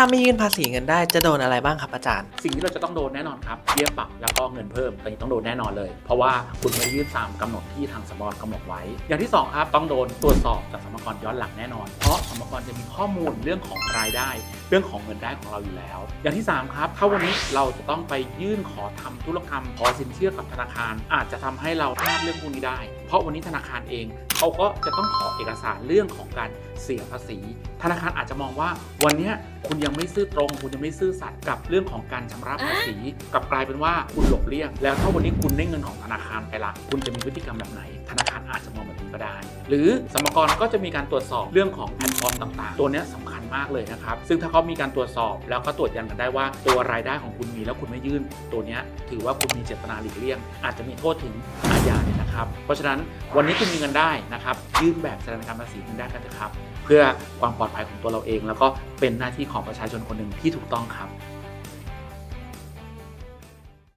ถ้าไม่ยื่นภาษีเงินได้จะโดนอะไรบ้างครับอาจารย์ สิ่งที่เราจะต้องโดนแน่นอนครับเบี้ยปรับแล้วก็เงินเพิ่มอันนี้ต้องโดนแน่นอนเลย เพราะว่าคุณไม่ยื่นตามกำหนดที่ทางสมรกำหนดไว้ อย่างที่สองครับต้องโดนตรวจสอบจากส มรกรย้อนหลังแน่นอน เพราะสมรกรจะมีข้อมูลเรื่องของรายได้ เรื่องของเงินได้ของเราอยู่แล้ว อย่างที่สามครับ ถ้าวันนี้เราจะต้องไปยื่นขอทำธุรกรรมขอสินเชื่อกับธนาคาร อาจจะทำให้เราพลาดเรื่องพวกนี้ได้ เพราะวันนี้ธนาคารเองเขาก็จะต้องขอเอกสารเรื่องของการเสียภาษี ธนาคารอาจจะมองว่าวันนี้คุณยังไม่ซื่อตรง คุณยังไม่ซื่อสัตย์กับเรื่องของการชำระภาษีกับกลายเป็นว่าคุณหลบเลี่ยง แล้วถ้าวันนี้คุณได้เงินของธนาคารไปละคุณจะมีพฤติกรรมแบบไหนธนาคาร อาจจะมองแบบนี้ก็ได้ หรือสมกรก็จะมีการตรวจสอบเรื่องของแพลตฟอร์มต่างๆ ตัวนี้ยสำคัญมากเลยนะครับ ซึ่งถ้าเขามีการตรวจสอบแล้วก็ตรวจยันกันได้ว่า ตัวรายได้ของคุณมีแล้วคุณไม่ยื่น ตัวนี้ถือว่าคุณมีเจตนาหลีกเลี่ยง อาจจะมีโทษถึงอาญาเลยนะครับ เพราะฉะนั้นวันนี้คุณมีเงินได้นะครับยื่นแบบแสดงการภาษีคุณได้กันเถอะครับ เพื่อความปลอดภัยของตัวเราเอง แล้วก็เป็นหน้าที่ของประชาชนคนหนึ่งที่ถูกต้องครับ